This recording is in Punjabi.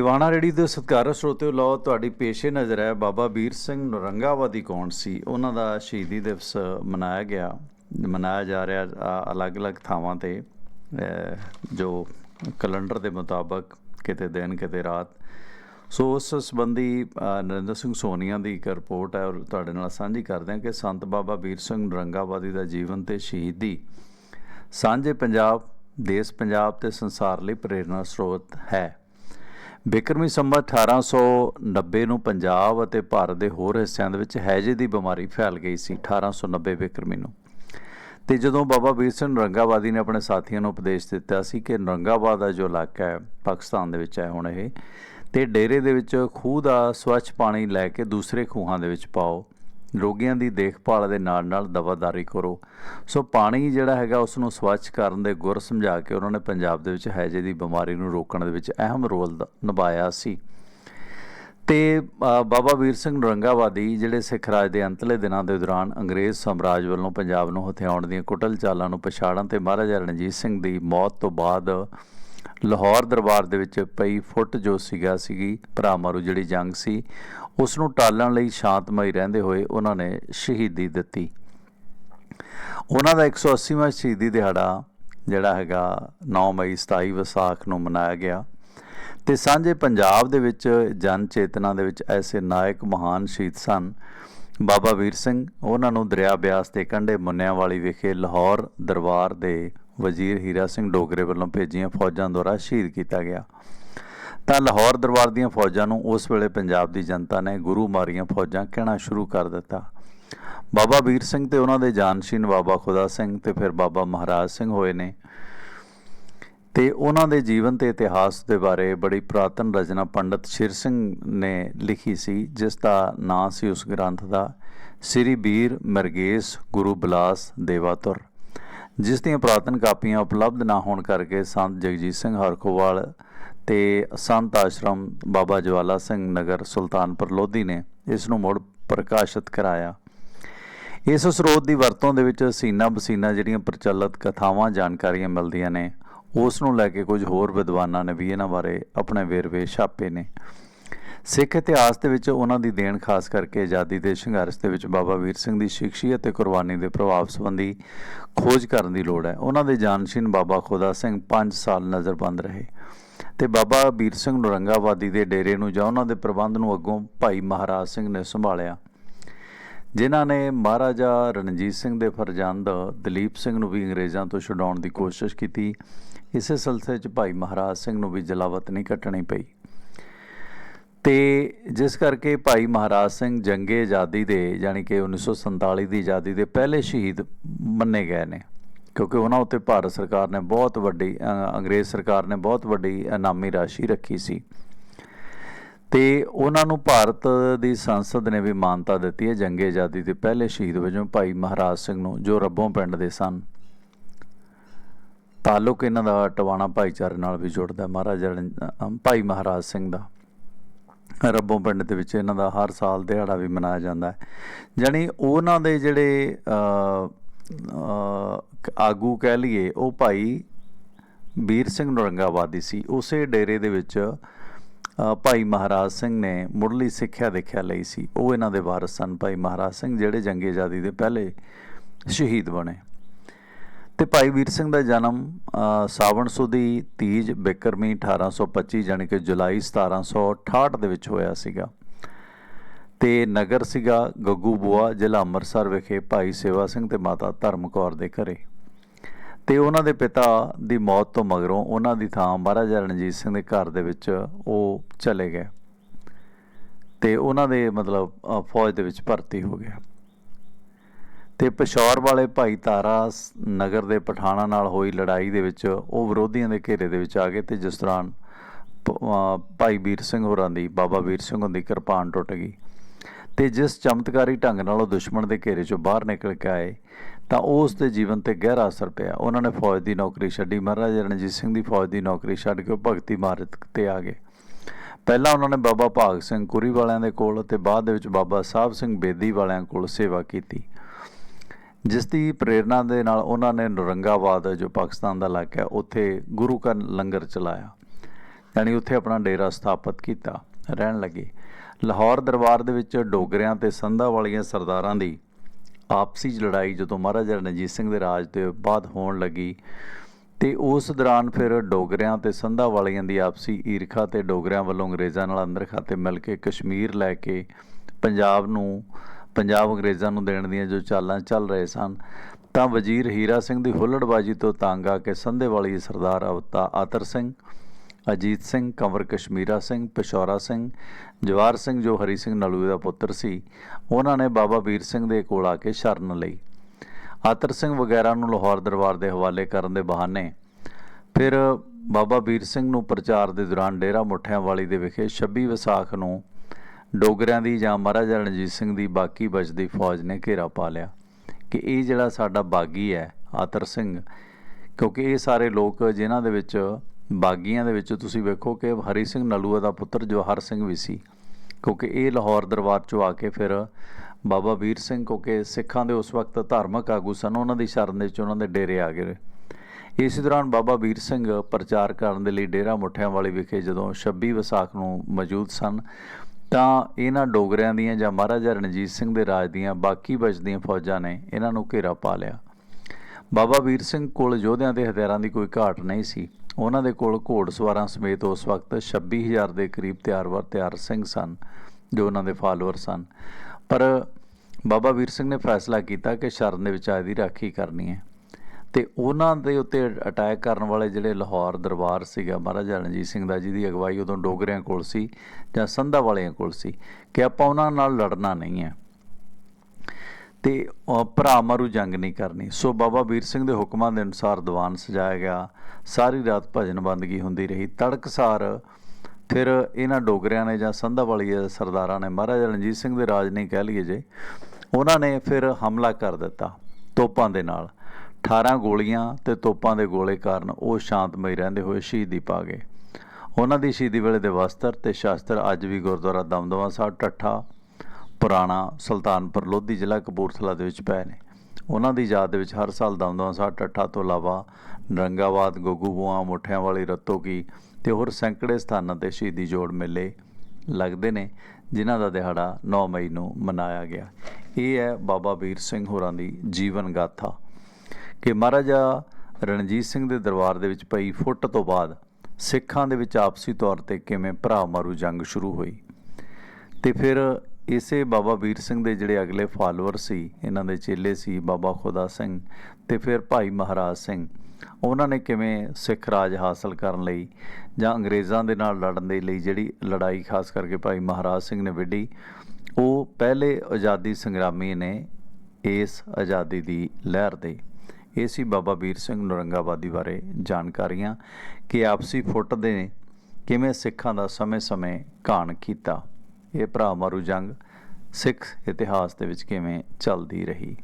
ਟਿਵਾਣਾ ਰੇੜੀ ਦੇ ਸਤਿਕਾਰਤ ਸਰੋਤਿਓ ਲਓ ਤੁਹਾਡੀ ਪੇਸ਼ੇ ਨਜ਼ਰ ਹੈ ਬਾਬਾ ਵੀਰ ਸਿੰਘ ਨਰੰਗਾਵਾਦੀ ਕੌਣ ਸੀ? ਉਹਨਾਂ ਦਾ ਸ਼ਹੀਦੀ ਦਿਵਸ ਮਨਾਇਆ ਗਿਆ, ਮਨਾਇਆ ਜਾ ਰਿਹਾ ਅਲੱਗ-ਅਲੱਗ ਥਾਵਾਂ ਤੇ ਜੋ ਕੈਲੰਡਰ ਦੇ ਮੁਤਾਬਕ ਕਿਤੇ ਦਿਨ, ਕਿਤੇ ਰਾਤ। ਸੋ ਉਸ ਸੰਬੰਧੀ ਨਰਿੰਦਰ ਸਿੰਘ ਸੋਨੀਆ ਦੀ ਇੱਕ ਰਿਪੋਰਟ ਹੈ ਔਰ ਤੁਹਾਡੇ ਨਾਲ ਸਾਂਝੀ ਕਰਦੇ ਹਾਂ ਕਿ ਸੰਤ ਬਾਬਾ ਵੀਰ ਸਿੰਘ ਨਰੰਗਾਵਾਦੀ ਦਾ ਜੀਵਨ ਤੇ ਸ਼ਹੀਦੀ। ਸਾਂਝੇ ਪੰਜਾਬ, ਦੇਸ਼ ਪੰਜਾਬ ਤੇ ਸੰਸਾਰ ਲਈ ਪ੍ਰੇਰਣਾ ਸਰੋਤ ਹੈ। ਬਿਕਰਮੀ ਸੰਮਤ 1890 ਨੂੰ ਪੰਜਾਬ ਅਤੇ ਭਾਰਤ ਦੇ ਹੋਰ ਹਿੱਸਿਆਂ ਦੇ ਵਿੱਚ ਹੈਜੇ ਦੀ ਬਿਮਾਰੀ ਫੈਲ ਗਈ ਸੀ 1890 ਬਿਕਰਮੀ ਨੂੰ। ਤੇ ਜਦੋਂ ਬਾਬਾ ਵੀਰ ਸਿੰਘ ਨਰੰਗਾਵਾਦੀ ਨੇ ਆਪਣੇ ਸਾਥੀਆਂ ਨੂੰ ਉਪਦੇਸ਼ ਦਿੱਤਾ ਸੀ ਕਿ ਨਰੰਗਾਬਾਦ ਦਾ ਜੋ ਇਲਾਕਾ ਹੈ, ਪਾਕਿਸਤਾਨ ਦੇ ਵਿੱਚ ਹੈ ਹੁਣ ਇਹ, ਤੇ ਡੇਰੇ ਦੇ ਵਿੱਚ ਖੂਹ ਦਾ ਸਵੱਛ ਪਾਣੀ ਲੈ ਕੇ ਦੂਸਰੇ ਖੂਹਾਂ ਦੇ ਵਿੱਚ ਪਾਓ ਰੋਗੀਆਂ ਦੀ ਦੇਖਭਾਲ ਦੇ ਨਾਲ ਨਾਲ ਦਵਾਦਾਰੀ ਕਰੋ। ਸੋ ਪਾਣੀ ਜਿਹੜਾ ਹੈਗਾ ਉਸ ਨੂੰ ਸਵੱਛ ਕਰਨ ਦੇ ਗੁਰ ਸਮਝਾ ਕੇ ਉਹਨਾਂ ਨੇ ਪੰਜਾਬ ਦੇ ਵਿੱਚ ਹੈਜੇ ਦੀ ਬਿਮਾਰੀ ਨੂੰ ਰੋਕਣ ਦੇ ਵਿੱਚ ਅਹਿਮ ਰੋਲ ਦ- ਨਿਭਾਇਆ ਸੀ। ਤੇ ਬਾਬਾ ਵੀਰ ਸਿੰਘ ਨਰੰਗਾਵਾਦੀ ਜਿਹੜੇ ਸਿੱਖ ਰਾਜ ਦੇ ਅੰਤਲੇ ਦਿਨਾਂ ਦੇ ਦੌਰਾਨ ਅੰਗਰੇਜ਼ ਸਾਮਰਾਜ ਵੱਲੋਂ ਪੰਜਾਬ ਨੂੰ ਹਥਿਆਉਣ ਦੀਆਂ ਕੁਟਲ ਚਾਲਾਂ ਨੂੰ ਪਛਾੜਨ ਤੇ ਮਹਾਰਾਜਾ ਰਣਜੀਤ ਸਿੰਘ ਦੀ ਮੌਤ ਤੋਂ ਬਾਅਦ ਲਾਹੌਰ ਦਰਬਾਰ ਦੇ ਵਿੱਚ ਪਈ ਫੁੱਟ ਜੋ ਸੀਗਾ ਸੀਗੀ ਭਰਾ ਮਾਰੂ ਜਿਹੜੀ ਜੰਗ ਸੀ ਉਸ ਨੂੰ ਟਾਲਣ ਲਈ ਸ਼ਾਂਤਮਈ ਰਹਿੰਦੇ ਹੋਏ ਉਹਨਾਂ ਨੇ ਸ਼ਹੀਦੀ ਦਿੱਤੀ। ਉਹਨਾਂ ਦਾ 180ਵਾਂ ਸ਼ਹੀਦੀ ਦਿਹਾੜਾ ਜਿਹੜਾ ਹੈਗਾ 9 ਮਈ 27 ਵਿਸਾਖ ਨੂੰ ਮਨਾਇਆ ਗਿਆ ਤੇ ਸਾਂਝੇ ਪੰਜਾਬ ਦੇ ਵਿੱਚ ਜਨ ਚੇਤਨਾ ਦੇ ਵਿੱਚ ਐਸੇ ਨਾਇਕ ਮਹਾਨ ਸ਼ਹੀਦ ਸਨ। ਬਾਬਾ ਵੀਰ ਸਿੰਘ, ਉਹਨਾਂ ਨੂੰ ਦਰਿਆ ਬਿਆਸ ਦੇ ਕੰਢੇ ਮੁੰਨਿਆਂ ਵਾਲੀ ਵਿਖੇ ਲਾਹੌਰ ਦਰਬਾਰ ਦੇ ਵਜ਼ੀਰ ਹੀਰਾ ਸਿੰਘ ਡੋਗਰੇ ਵੱਲੋਂ ਭੇਜੀਆਂ ਫੌਜਾਂ ਦੁਆਰਾ ਸ਼ਹੀਦ ਕੀਤਾ ਗਿਆ। ਤਾਂ ਲਾਹੌਰ ਦਰਬਾਰ ਦੀਆਂ ਫੌਜਾਂ ਨੂੰ ਉਸ ਵੇਲੇ ਪੰਜਾਬ ਦੀ ਜਨਤਾ ਨੇ ਗੁਰੂ ਮਾਰੀਆਂ ਫੌਜਾਂ ਕਹਿਣਾ ਸ਼ੁਰੂ ਕਰ ਦਿੱਤਾ। ਬਾਬਾ ਵੀਰ ਸਿੰਘ ਤੇ ਉਹਨਾਂ ਦੇ ਜਾਨਸ਼ੀਨ ਬਾਬਾ ਖੁਦਾ ਸਿੰਘ ਤੇ ਫਿਰ ਬਾਬਾ ਮਹਾਰਾਜ ਸਿੰਘ ਹੋਏ ਨੇ। ਤੇ ਉਹਨਾਂ ਦੇ ਜੀਵਨ ਤੇ ਇਤਿਹਾਸ ਦੇ ਬਾਰੇ ਬੜੀ ਪ੍ਰਾਤਨ ਰਚਨਾ ਪੰਡਤ ਸ਼ਿਰ ਸਿੰਘ ਨੇ ਲਿਖੀ ਸੀ, ਜਿਸ ਦਾ ਨਾਂ ਸੀ ਉਸ ਗ੍ਰੰਥ ਦਾ, ਸ੍ਰੀ ਵੀਰ ਮਰਗੇਸ ਗੁਰੂ ਬਲਾਸ ਦੇਵਾਤੁਰ। ਜਿਸ ਦੀਆਂ ਪ੍ਰਾਤਨ ਕਾਪੀਆਂ ਉਪਲਬਧ ਨਾ ਹੋਣ ਕਰਕੇ ਸੰਤ ਜਗਜੀਤ ਸਿੰਘ ਹਰਖੋਵਾਲ ਤੇ ਸੰਤ ਆਸ਼ਰਮ ਬਾਬਾ ਜਵਾਲਾ ਸਿੰਘ ਨਗਰ ਸੁਲਤਾਨਪੁਰ ਲੋਧੀ ਨੇ ਇਸ ਨੂੰ ਮੁੜ ਪ੍ਰਕਾਸ਼ਿਤ ਕਰਾਇਆ। ਇਸ ਸਰੋਤ ਦੀ ਵਰਤੋਂ ਦੇ ਵਿੱਚ ਸੀਨਾ ਬਸੀਨਾ ਜਿਹੜੀਆਂ ਪ੍ਰਚਲਿਤ ਕਥਾਵਾਂ, ਜਾਣਕਾਰੀਆਂ ਮਿਲਦੀਆਂ ਨੇ, ਉਸ ਨੂੰ ਲੈ ਕੇ ਕੁਝ ਹੋਰ ਵਿਦਵਾਨਾਂ ਨੇ ਵੀ ਇਹਨਾਂ ਬਾਰੇ ਆਪਣੇ ਵੇਰਵੇ ਛਾਪੇ ਨੇ। ਸਿੱਖ ਇਤਿਹਾਸ ਦੇ ਵਿੱਚ ਉਹਨਾਂ ਦੀ ਦੇਣ ਖਾਸ ਕਰਕੇ ਆਜ਼ਾਦੀ ਦੇ ਸੰਘਰਸ਼ ਦੇ ਵਿੱਚ ਬਾਬਾ ਵੀਰ ਸਿੰਘ ਦੀ ਸ਼ਖਸੀਅਤ ਤੇ ਕੁਰਬਾਨੀ ਦੇ ਪ੍ਰਭਾਵ ਸੰਬੰਧੀ ਖੋਜ ਕਰਨ ਦੀ ਲੋੜ ਹੈ। ਉਹਨਾਂ ਦੇ ਜਾਨਸ਼ੀਨ ਬਾਬਾ ਖੁਦਾ ਸਿੰਘ 5 ਸਾਲ ਨਜ਼ਰਬੰਦ ਰਹੇ ਤੇ ਬਾਬਾ ਵੀਰ ਸਿੰਘ ਨਰੰਗਾਵਾਦੀ ਦੇ ਡੇਰੇ ਨੂੰ ਜਾਂ ਉਹਨਾਂ ਦੇ ਪ੍ਰਬੰਧ ਨੂੰ ਅੱਗੋਂ ਭਾਈ ਮਹਾਰਾਜ ਸਿੰਘ ਨੇ ਸੰਭਾਲਿਆ, ਜਿਨ੍ਹਾਂ ਨੇ ਮਹਾਰਾਜਾ ਰਣਜੀਤ ਸਿੰਘ ਦੇ ਫਰਜ਼ੰਦ ਦਲੀਪ ਸਿੰਘ ਨੂੰ ਵੀ ਅੰਗਰੇਜ਼ਾਂ ਤੋਂ ਛੁਡਾਉਣ ਦੀ ਕੋਸ਼ਿਸ਼ ਕੀਤੀ। ਇਸੇ ਸਿਲਸਿਲੇ 'ਚ ਭਾਈ ਮਹਾਰਾਜ ਸਿੰਘ ਨੂੰ ਵੀ ਜਲਾਵਤ ਨਹੀਂ ਕੱਟਣੀ ਪਈ। ਤੇ ਜਿਸ ਕਰਕੇ ਭਾਈ ਮਹਾਰਾਜ ਸਿੰਘ ਜੰਗੇ ਆਜ਼ਾਦੀ ਦੇ, ਯਾਨੀ ਕਿ 1947 ਦੀ ਆਜ਼ਾਦੀ ਦੇ ਪਹਿਲੇ ਸ਼ਹੀਦ ਮੰਨੇ ਗਏ ਨੇ। ਕਿਉਂਕਿ ਉਹਨਾਂ ਉੱਤੇ ਭਾਰਤ ਸਰਕਾਰ ਨੇ ਬਹੁਤ ਵੱਡੀ ਅੰਗਰੇਜ਼ ਸਰਕਾਰ ਨੇ ਬਹੁਤ ਵੱਡੀ ਇਨਾਮੀ ਰਾਸ਼ੀ ਰੱਖੀ ਸੀ। ਤੇ ਉਹਨਾਂ ਨੂੰ ਭਾਰਤ ਦੀ ਸੰਸਦ ਨੇ ਵੀ ਮਾਨਤਾ ਦਿੱਤੀ ਹੈ, ਜੰਗੇ ਆਜ਼ਾਦੀ ਦੇ ਪਹਿਲੇ ਸ਼ਹੀਦ ਵਜੋਂ ਭਾਈ ਮਹਾਰਾਜ ਸਿੰਘ ਨੂੰ, ਜੋ ਰੱਬੋਂ ਪਿੰਡ ਦੇ ਸਨ। ਤਾਲੁਕ ਇਹਨਾਂ ਦਾ ਟਵਾਣਾ ਭਾਈਚਾਰੇ ਨਾਲ ਵੀ ਜੁੜਦਾ ਹੈ। ਮਹਾਰਾਜਾ ਰਣ- ਭਾਈ ਮਹਾਰਾਜ ਸਿੰਘ ਦਾ। ਰੱਬੋਂ ਪਿੰਡ ਦੇ ਵਿੱਚ ਇਹਨਾਂ ਦਾ ਹਰ ਸਾਲ ਦਿਹਾੜਾ ਵੀ ਮਨਾਇਆ ਜਾਂਦਾ ਹੈ। ਜਾਣੀ ਉਹਨਾਂ ਦੇ ਜਿਹੜੇ ਆਗੂ ਕਹਿ ਲਈਏ, ਉਹ ਭਾਈ ਵੀਰ ਸਿੰਘ ਨਰੰਗਾਵਾਦੀ ਸੀ। ਉਸੇ ਡੇਰੇ ਦੇ ਵਿੱਚ ਭਾਈ ਮਹਾਰਾਜ ਸਿੰਘ ਨੇ ਮੁੱਢਲੀ ਸਿੱਖਿਆ ਦੇਖਿਆ ਲਈ ਸੀ। ਉਹ ਇਹਨਾਂ ਦੇ ਵਾਰਸ ਸਨ, ਭਾਈ ਮਹਾਰਾਜ ਸਿੰਘ, ਜਿਹੜੇ ਜੰਗੇ ਆਜ਼ਾਦੀ ਦੇ ਪਹਿਲੇ ਸ਼ਹੀਦ ਬਣੇ। ਤੇ ਭਾਈ ਵੀਰ ਸਿੰਘ ਦਾ ਜਨਮ ਸਾਵਣ ਸੁਦੀ ਤੀਜ ਬਿਕਰਮੀ 1825 ਜਾਣੀ ਕਿ ਜੁਲਾਈ 1768 ਦੇ ਵਿੱਚ ਹੋਇਆ ਸੀਗਾ। ਤੇ ਨਗਰ ਸੀਗਾ ਗੱਗੂ ਬੁਆ ਜ਼ਿਲ੍ਹਾ ਅੰਮ੍ਰਿਤਸਰ ਵਿਖੇ ਭਾਈ ਸੇਵਾ ਸਿੰਘ ਤੇ ਮਾਤਾ ਧਰਮ ਕੌਰ ਦੇ ਘਰੇ। ਤੇ ਉਹਨਾਂ ਦੇ ਪਿਤਾ ਦੀ ਮੌਤ ਤੋਂ ਮਗਰੋਂ ਉਹਨਾਂ ਦੀ ਥਾਂ ਮਹਾਰਾਜਾ ਰਣਜੀਤ ਸਿੰਘ ਦੇ ਘਰ ਦੇ ਵਿੱਚ ਉਹ ਚਲੇ ਗਏ। ਤੇ ਉਹਨਾਂ ਦੇ ਮਤਲਬ ਫੌਜ ਦੇ ਵਿੱਚ ਭਰਤੀ ਹੋ ਗਿਆ। ਤੇ ਪਸ਼ੌਰ ਵਾਲੇ ਭਾਈ ਤਾਰਾ ਨਗਰ ਦੇ ਪਠਾਣਾ ਨਾਲ ਹੋਈ ਲੜਾਈ ਦੇ ਵਿੱਚ ਉਹ ਵਿਰੋਧੀਆਂ ਦੇ ਘੇਰੇ ਦੇ ਵਿੱਚ ਆ ਗਏ ਤੇ ਜਿਸ ਦੌਰਾਨ ਪ- ਭਾਈ ਵੀਰ ਸਿੰਘ ਹੋਰਾਂ ਦੀ, ਬਾਬਾ ਵੀਰ ਸਿੰਘ ਹੋਰਾਂ ਦੀ ਕਿਰਪਾਨ ਟੁੱਟ ਗਈ। ਤੇ ਜਿਸ ਚਮਤਕਾਰੀ ਢੰਗ ਨਾਲ ਉਹ ਦੁਸ਼ਮਣ ਦੇ ਘੇਰੇ ਚੋਂ ਬਾਹਰ ਨਿਕਲ ਕੇ ਆਏ, ਤਾਂ ਉਸ ਦੇ ਜੀਵਨ ਤੇ ਗਹਿਰਾ ਅਸਰ ਪਿਆ। ਉਹਨਾਂ ਨੇ ਫੌਜ ਦੀ ਨੌਕਰੀ ਛੱਡੀ। ਮਹਾਰਾਜਾ ਰਣਜੀਤ ਸਿੰਘ ਦੀ ਫੌਜ ਦੀ ਨੌਕਰੀ ਛੱਡ ਕੇ ਉਹ ਭਗਤੀ ਮਾਰਗ ਤੇ ਆ ਗਏ। ਪਹਿਲਾਂ ਉਹਨਾਂ ਨੇ ਬਾਬਾ ਭਾਗ ਸਿੰਘ ਕੁਰੀ ਵਾਲਿਆਂ ਦੇ ਕੋਲ ਤੇ ਬਾਅਦ ਦੇ ਵਿੱਚ ਬਾਬਾ ਸਾਹਿਬ ਸਿੰਘ ਬੇਦੀ ਵਾਲਿਆਂ ਕੋਲ ਸੇਵਾ ਕੀਤੀ। ਜਿਸ ਦੀ ਪ੍ਰੇਰਣਾ ਦੇ ਨਾਲ ਉਹਨਾਂ ਨੇ ਨਰੰਗਾਬਾਦ ਜੋ ਪਾਕਿਸਤਾਨ ਦਾ ਇਲਾਕਾ ਹੈ, ਉੱਥੇ ਗੁਰੂ ਕਾ ਲੰਗਰ ਚਲਾਇਆ। ਯਾਨੀ ਉੱਥੇ ਆਪਣਾ ਡੇਰਾ ਸਥਾਪਿਤ ਕੀਤਾ, ਰਹਿਣ ਲੱਗੇ। ਲਾਹੌਰ ਦਰਬਾਰ ਦੇ ਵਿੱਚ ਡੋਗਰਿਆਂ ਤੇ ਸੰਧਾ ਵਾਲੀਆਂ ਸਰਦਾਰਾਂ ਦੀ ਆਪਸੀ ਲੜਾਈ ਜਦੋਂ ਮਹਾਰਾਜਾ ਰਣਜੀਤ ਸਿੰਘ ਦੇ ਰਾਜ ਦੇ ਬਾਅਦ ਹੋਣ ਲੱਗੀ ਤੇ ਉਸ ਦੌਰਾਨ ਫਿਰ ਡੋਗਰਿਆਂ ਤੇ ਸੰਧਾ ਵਾਲੀਆਂ ਦੀ ਆਪਸੀ ਈਰਖਾ ਤੇ ਡੋਗਰਿਆਂ ਵੱਲੋਂ ਅੰਗਰੇਜ਼ਾਂ ਨਾਲ ਅੰਦਰ ਖਾਤੇ ਮਿਲ ਕੇ ਕਸ਼ਮੀਰ ਲੈ ਕੇ ਪੰਜਾਬ ਨੂੰ ਪੰਜਾਬ ਅੰਗਰੇਜ਼ਾਂ ਨੂੰ ਦੇਣ ਦੀਆਂ ਜੋ ਚਾਲਾਂ ਚੱਲ ਰਹੇ ਸਨ, ਤਾਂ ਵਜ਼ੀਰ ਹੀਰਾ ਸਿੰਘ ਦੀ ਹੁੱਲੜਬਾਜੀ ਤੋਂ ਤੰਗ ਆ ਕੇ ਸੰਧੇਵਾਲੀ ਸਰਦਾਰ ਅਵਤਾ ਆਤਰ ਸਿੰਘ, ਅਜੀਤ ਸਿੰਘ, ਕੰਵਰ ਕਸ਼ਮੀਰਾ ਸਿੰਘ, ਪਿਸ਼ੌਰਾ ਸਿੰਘ ਜਵਾਰ ਸਿੰਘ ਜੋ ਹਰੀ ਸਿੰਘ ਨਲੂਏ ਦਾ ਪੁੱਤਰ ਸੀ, ਉਹਨਾਂ ਨੇ ਬਾਬਾ ਵੀਰ ਸਿੰਘ ਦੇ ਕੋਲ ਆ ਕੇ ਸ਼ਰਨ ਲਈ। ਆਤਰ ਸਿੰਘ ਵਗੈਰਾ ਨੂੰ ਲਾਹੌਰ ਦਰਬਾਰ ਦੇ ਹਵਾਲੇ ਕਰਨ ਦੇ ਬਹਾਨੇ ਫਿਰ ਬਾਬਾ ਵੀਰ ਸਿੰਘ ਨੂੰ ਪ੍ਰਚਾਰ ਦੇ ਦੌਰਾਨ ਡੇਰਾ ਮੁੱਠਿਆਂ ਵਾਲੀ ਦੇ ਵਿਖੇ 26 ਵਿਸਾਖ ਨੂੰ ਡੋਗਰਿਆਂ ਦੀ ਜਾਂ ਮਹਾਰਾਜਾ ਰਣਜੀਤ ਸਿੰਘ ਦੀ ਬਾਕੀ ਬਚਦੀ ਫੌਜ ਨੇ ਘੇਰਾ ਪਾ ਲਿਆ ਕਿ ਇਹ ਜਿਹੜਾ ਸਾਡਾ ਬਾਗੀ ਹੈ, ਆਤਰ ਸਿੰਘ, ਕਿਉਂਕਿ ਇਹ ਸਾਰੇ ਲੋਕ ਜਿਨ੍ਹਾਂ ਦੇ ਵਿੱਚ, ਬਾਗੀਆਂ ਦੇ ਵਿੱਚ ਤੁਸੀਂ ਵੇਖੋ ਕਿ ਹਰੀ ਸਿੰਘ ਨਲੂਆ ਦਾ ਪੁੱਤਰ ਜਵਾਹਰ ਸਿੰਘ ਵੀ ਸੀ, ਕਿਉਂਕਿ ਇਹ ਲਾਹੌਰ ਦਰਬਾਰ ਚੋਂ ਆ ਕੇ ਫਿਰ ਬਾਬਾ ਵੀਰ ਸਿੰਘ, ਕਿਉਂਕਿ ਸਿੱਖਾਂ ਦੇ ਉਸ ਵਕਤ ਧਾਰਮਿਕ ਆਗੂ ਸਨ, ਉਹਨਾਂ ਦੀ ਸ਼ਰਨ ਦੇ ਵਿੱਚ ਉਹਨਾਂ ਦੇ ਡੇਰੇ ਆ ਗਏ। ਇਸ ਦੌਰਾਨ ਬਾਬਾ ਵੀਰ ਸਿੰਘ ਪ੍ਰਚਾਰ ਕਰਨ ਦੇ ਲਈ ਡੇਰਾ ਮੁੱਠਿਆਂ ਵਾਲੀ ਵਿਖੇ ਜਦੋਂ 26 ਵਿਸਾਖ ਨੂੰ ਮੌਜੂਦ ਸਨ ਤਾਂ ਇਹਨਾਂ ਡੋਗਰਿਆਂ ਦੀਆਂ ਜਾਂ ਮਹਾਰਾਜਾ ਰਣਜੀਤ ਸਿੰਘ ਦੇ ਰਾਜ ਦੀਆਂ ਬਾਕੀ ਬਚਦੀਆਂ ਫੌਜਾਂ ਨੇ ਇਹਨਾਂ ਨੂੰ ਘੇਰਾ ਪਾ ਲਿਆ। ਬਾਬਾ ਵੀਰ ਸਿੰਘ ਕੋਲ ਯੋਧਿਆਂ ਦੇ ਹਥਿਆਰਾਂ ਦੀ ਕੋਈ ਘਾਟ ਨਹੀਂ ਸੀ। ਉਹਨਾਂ ਦੇ ਕੋਲ ਘੋੜਸਵਾਰਾਂ ਸਮੇਤ ਉਸ ਵਕਤ 26000 ਦੇ ਕਰੀਬ ਤਿਆਰਵਰ ਤਿਆਰ ਸਿੰਘ ਸਨ, ਜੋ ਉਹਨਾਂ ਦੇ ਫਾਲੋਅਰ ਸਨ। ਪਰ ਬਾਬਾ ਵੀਰ ਸਿੰਘ ਨੇ ਫੈਸਲਾ ਕੀਤਾ ਕਿ ਸ਼ਰਨ ਦੇ ਵਿੱਚ ਦੀ ਰਾਖੀ ਕਰਨੀ ਹੈ। ਤੇ ਉਹਨਾਂ ਦੇ ਉੱਤੇ ਅਟੈਕ ਕਰਨ ਵਾਲੇ ਜਿਹੜੇ ਲਾਹੌਰ ਦਰਬਾਰ ਸੀਗਾ, ਮਹਾਰਾਜਾ ਰਣਜੀਤ ਸਿੰਘ ਦਾ, ਜਿਹਦੀ ਅਗਵਾਈ ਉਦੋਂ ਡੋਗਰਿਆਂ ਕੋਲ ਸੀ ਜਾਂ ਸੰਧਾ ਵਾਲਿਆਂ ਕੋਲ ਸੀ ਕਿ ਆਪਾਂ ਉਹਨਾਂ ਨਾਲ ਲੜਨਾ ਨਹੀਂ ਹੈ। ਤੇ ਭਰਾ ਮਾਰੂ ਜੰਗ ਨਹੀਂ ਕਰਨੀ। ਸੋ ਬਾਬਾ ਵੀਰ ਸਿੰਘ ਦੇ ਹੁਕਮਾਂ ਦੇ ਅਨੁਸਾਰ ਦੀਵਾਨ ਸਜਾਇਆ ਗਿਆ। ਸਾਰੀ ਰਾਤ ਭਜਨ ਬੰਦਗੀ ਹੁੰਦੀ ਰਹੀ। ਤੜਕਸਾਰ ਫਿਰ ਇਹਨਾਂ ਡੋਗਰਿਆਂ ਨੇ ਜਾਂ ਸੰਧਾ ਵਾਲੀ ਸਰਦਾਰਾਂ ਨੇ, ਮਹਾਰਾਜਾ ਰਣਜੀਤ ਸਿੰਘ ਦੇ ਰਾਜ ਨਹੀਂ ਕਹਿ ਲਈਏ ਜੇ, ਉਹਨਾਂ ਨੇ ਫਿਰ ਹਮਲਾ ਕਰ ਦਿੱਤਾ ਤੋਪਾਂ ਦੇ ਨਾਲ। 18 ਗੋਲੀਆਂ ਤੇ ਤੋਪਾਂ ਦੇ ਗੋਲੇ ਕਾਰਨ ਉਹ ਸ਼ਾਂਤਮਈ ਰਹਿੰਦੇ ਹੋਏ ਸ਼ਹੀਦੀ ਪਾ ਗਏ। ਉਹਨਾਂ ਦੀ ਸ਼ਹੀਦੀ ਵੇਲੇ ਦੇ ਵਸਤਰ ਤੇ ਸ਼ਾਸਤਰ ਅੱਜ ਵੀ ਗੁਰਦੁਆਰਾ ਦਮਦਮਾ ਸਾਹਿਬ ਟੱਠਾ ਪੁਰਾਣਾ ਸੁਲਤਾਨਪੁਰ, ਲੋਧੀ ਜ਼ਿਲ੍ਹਾ ਕਪੂਰਥਲਾ ਦੇ ਵਿੱਚ ਪਏ ਨੇ। ਉਹਨਾਂ ਦੀ ਯਾਦ ਦੇ ਵਿੱਚ ਹਰ ਸਾਲ ਦਮਦਮਾ ਸਾਹਿਬ ਟੱਠਾ ਤੋਂ ਇਲਾਵਾ ਨਰੰਗਾਬਾਦ, ਗੋਗੂਬੂਆਂ, ਮੁੱਠਿਆਂ ਵਾਲੀ ਰੱਤੋ ਕੀ ਤੇ ਹੋਰ ਸੈਂਕੜੇ ਸਥਾਨਾਂ ਤੇ ਸ਼ਹੀਦੀ ਜੋੜ ਮੇਲੇ ਲੱਗਦੇ ਨੇ, ਜਿਨ੍ਹਾਂ ਦਾ ਦਿਹਾੜਾ 9 ਮਈ ਨੂੰ ਮਨਾਇਆ ਗਿਆ। ਇਹ ਹੈ ਬਾਬਾ ਵੀਰ ਸਿੰਘ ਹੋਰਾਂ ਦੀ ਜੀਵਨ ਗਾਥਾ। ਕਿ ਮਹਾਰਾਜਾ ਰਣਜੀਤ ਸਿੰਘ ਦੇ ਦਰਬਾਰ ਦੇ ਵਿੱਚ ਪਈ ਫੁੱਟ ਤੋਂ ਬਾਅਦ ਸਿੱਖਾਂ ਦੇ ਵਿੱਚ ਆਪਸੀ ਤੌਰ ਤੇ ਕਿਵੇਂ ਭਰਾ ਮਾਰੂ ਜੰਗ ਸ਼ੁਰੂ ਹੋਈ। ਤੇ ਫਿਰ ਇਸੇ ਬਾਬਾ ਵੀਰ ਸਿੰਘ ਦੇ ਜਿਹੜੇ ਅਗਲੇ ਫਾਲੋਅਰ ਸੀ, ਇਹਨਾਂ ਦੇ ਚੇਲੇ ਸੀ ਬਾਬਾ ਖੁਦਾ ਸਿੰਘ ਤੇ ਫਿਰ ਭਾਈ ਮਹਾਰਾਜ ਸਿੰਘ, ਉਹਨਾਂ ਨੇ ਕਿਵੇਂ ਸਿੱਖ ਰਾਜ ਹਾਸਲ ਕਰਨ ਲਈ ਜਾਂ ਅੰਗਰੇਜ਼ਾਂ ਦੇ ਨਾਲ ਲੜਨ ਦੇ ਲਈ ਜਿਹੜੀ ਲੜਾਈ ਖਾਸ ਕਰਕੇ ਭਾਈ ਮਹਾਰਾਜ ਸਿੰਘ ਨੇ ਵਿੱਢੀ, ਉਹ ਪਹਿਲੇ ਆਜ਼ਾਦੀ ਸੰਗਰਾਮੀ ਨੇ ਇਸ ਆਜ਼ਾਦੀ ਦੀ ਲਹਿਰ ਦੇ ਇਹ ਸੀ ਬਾਬਾ ਵੀਰ ਸਿੰਘ ਨੌਰੰਗਾਬਾਦੀ ਬਾਰੇ ਜਾਣਕਾਰੀਆਂ ਕਿ ਆਪਸੀ ਫੁੱਟ ਦੇ ਨੇ ਕਿਵੇਂ ਸਿੱਖਾਂ ਦਾ ਸਮੇਂ-ਸਮੇਂ ਘਾਣ ਕੀਤਾ। ਇਹ ਭਰਾ ਮਾਰੂ ਜੰਗ ਸਿੱਖ ਇਤਿਹਾਸ ਦੇ ਵਿੱਚ ਕਿਵੇਂ ਚੱਲਦੀ ਰਹੀ।